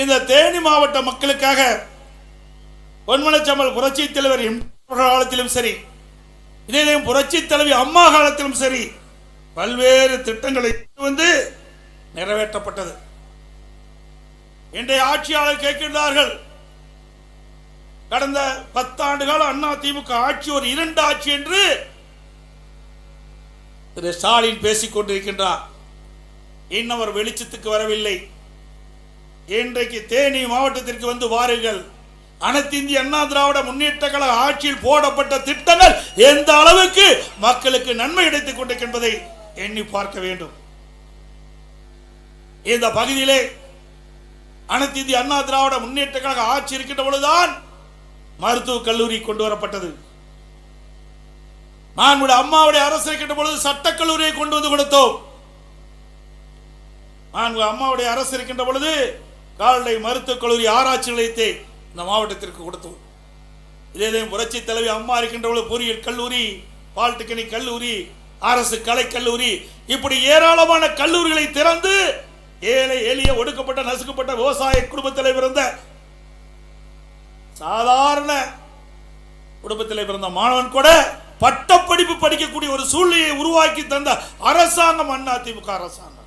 இந்த தேனி மாவட்ட மக்களுக்காக பொன்மனச்சம்மல் புரட்சி தலைவர் காலத்திலும் சரி இதே புரட்சி தலைவி அம்மா காலத்திலும் சரி பல்வேறு திட்டங்களை வந்து நிறைவேற்றப்பட்டது. இன்றைய ஆட்சியாளர் கேட்கின்றார்கள் கடந்த பத்தாண்டு கால அண்ணா திமுக ஆட்சி ஒரு இரண்டு ஆட்சி என்று திரு ஸ்டாலின் பேசிக் கொண்டிருக்கின்றார். இன்னும் அவர் வெளிச்சத்துக்கு வரவில்லை. இன்றைக்கு தேனி மாவட்டத்திற்கு வந்து வாருங்கள். அனைத்து இந்திய அண்ணா திராவிட முன்னேற்ற கழக ஆட்சியில் போடப்பட்ட திட்டங்கள் எந்த அளவுக்கு மக்களுக்கு நன்மை கிடைத்துக் கொண்டிருக்கின்றதை எண்ணி பார்க்க வேண்டும். இந்த பகுதியிலே அனைத்து இந்திய அண்ணா திராவிட முன்னேற்ற கழக ஆட்சி இருக்கின்ற பொழுதுதான் மருத்துவக் கல்லூரி கொண்டு வரப்பட்டது. மாண்புடைய அம்மாவுடைய அரசு இருக்கின்ற பொழுது சட்டக் கல்லூரியை கொண்டு வந்து கொடுத்தோம். மாண்பு அம்மாவுடைய அரசு இருக்கின்ற பொழுது கால்நடை மருத்துவக் கல்லூரி ஆராய்ச்சி நிலையத்தை இந்த மாவட்டத்திற்கு கொடுத்தோம். இதே புரட்சி தலைவி அம்மா இருக்கின்ற பொறியியல் கல்லூரி பாலிடெக்னிக் கல்லூரி அரசு கலை கல்லூரி இப்படி ஏராளமான கல்லூரிகளை திறந்து ஏழை எளிய ஒடுக்கப்பட்ட நசுக்கப்பட்ட விவசாய குடும்பத்தில் பிறந்த சாதாரண குடும்பத்தில் பிறந்த மாணவன் கூட பட்டப்படிப்பு படிக்கக்கூடிய ஒரு சூழ்நிலையை உருவாக்கி தந்த அரசாங்கம் அண்ணா திமுக அரசாங்கம்.